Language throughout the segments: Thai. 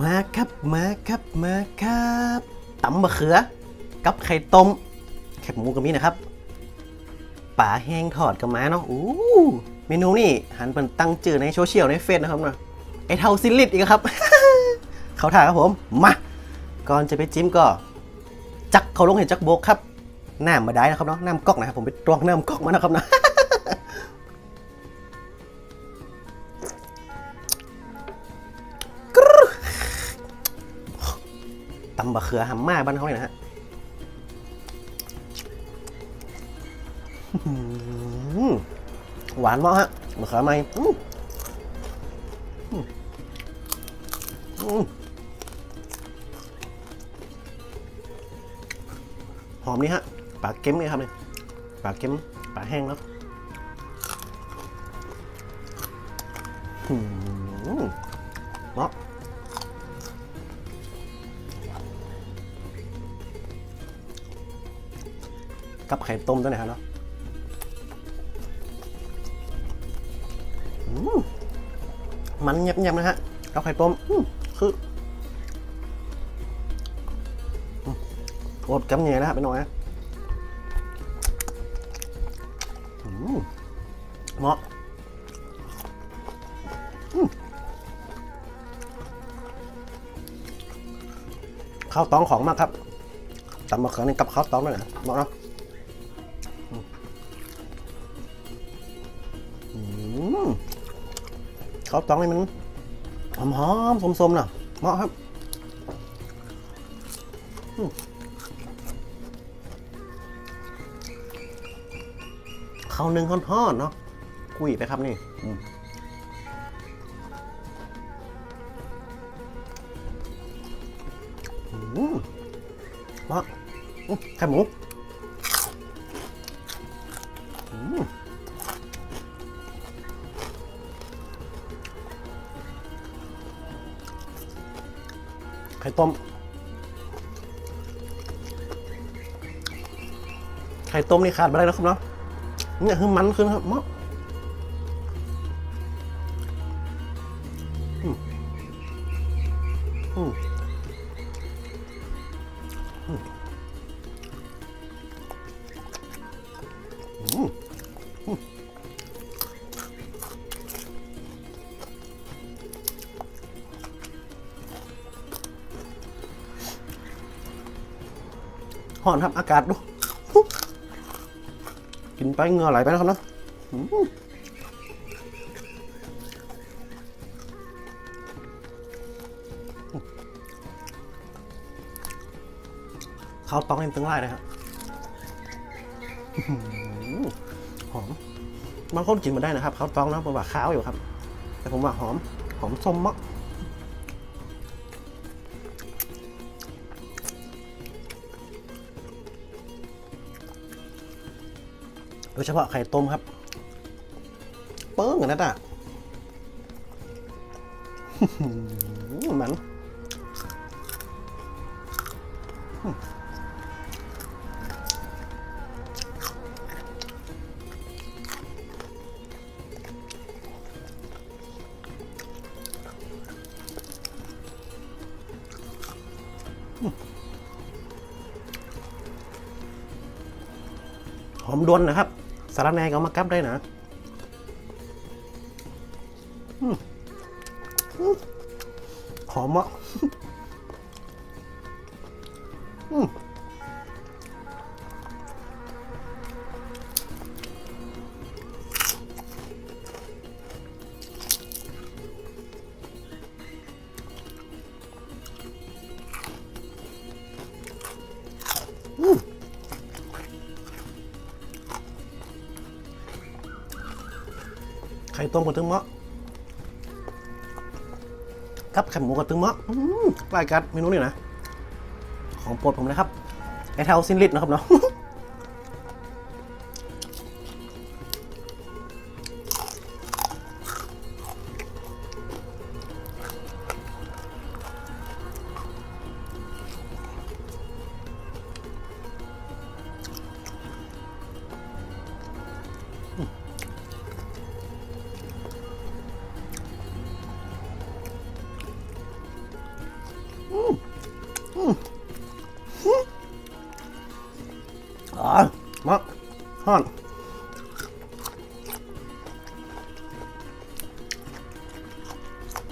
มาครับมาครับมาครับตำมะเขือ กับไข่ต้มแคบหมูกับมีนะครับป่าแห้งทอดกับมาเนาะอู้เมนูนี่หันเป็นตั้งจื่อในโซเชียลในเฟซนะครับเนาะไอเทาซิลลิตอีกครับ เขาถ่ายครับผม มา ก่อนจะไปจิ้มก็ จักเขาลงเห็นจักโบกครับน้ำมาได้นะครับเนาะน้ำก๊อกนะครับผมไปตวงน้ำก๊อกมานะครับนะำบะเขือหำมาบ้านเขาเลยนะฮะหวานมากฮะบะเขือไหมหอมนี่ฮะปลาเค็มเลยครับเนี่ยปลาเค็มปลาแห้งแล้วเนาะ กับไข่ต้มด้วยนะครับเนาะมันเงียบๆนะฮะกับไข่ต้มคืออดกำเนียนะครับไปหน่อยนะอืมเหมาะข้าวตองของมากครับตำมะเขือนี่กับข้าวตองด้วยนะเหมาะเนาะ ข้าวตองนี่มันหอมหอมๆสมๆน่ะเหมาะครับอืมข้าวหนึ่งทอดๆเนาะกุยไปครับนี่อืมอืมเหมาะอืมไข่หมู ไข่ต้ม ไข่ต้มนี่ขาดไม่ได้นะครับเนาะเนี่ยคือมันขึ้นครับเมาะอืม ห่อนครับอากาศดู กินไปเงือไหลไปนะครับเนาะข้าวต้องเอ็มตึงไล่เลยครับหอมบางคนกินมาได้นะครับข้าวต้องนะเพราะว่าข้าวอยู่ครับ แต่ผมว่าหอม หอมส้มมาก ดยเฉพาะไข่ต้มครับ เปิ้งนนั้นอะมันหอมดวนนะครับ สาระแนก็มากับได้นะหอมอะอืม ต้มกับตึงเมาะกับไข่หมูกับตึงเมาะอืมรายการเมนูนี่นะ ของโปรดผมนะครับไอเทาซินลิตนะครับเนาะ อ๋อมาฮอน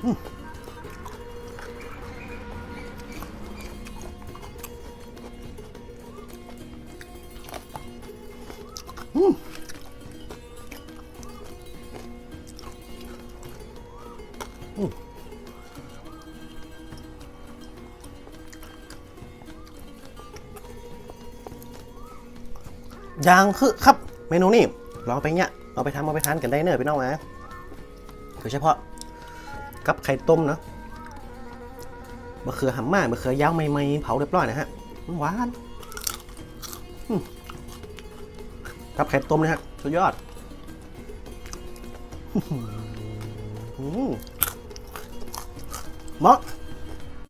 อืมอื อย่างคือครับ เมนูนี่ลองไปเนี่ยเอาไปทำเอาไปทานกันได้เนอะพี่น้องนะโดยเฉพาะกับไข่ต้มเนะมะเขือหำมมากมะเขือยาวใหม่ๆเผาเรียบร้อยนะฮะหวานกับไข่ต้มนะฮะสุดยอดมเหมาะ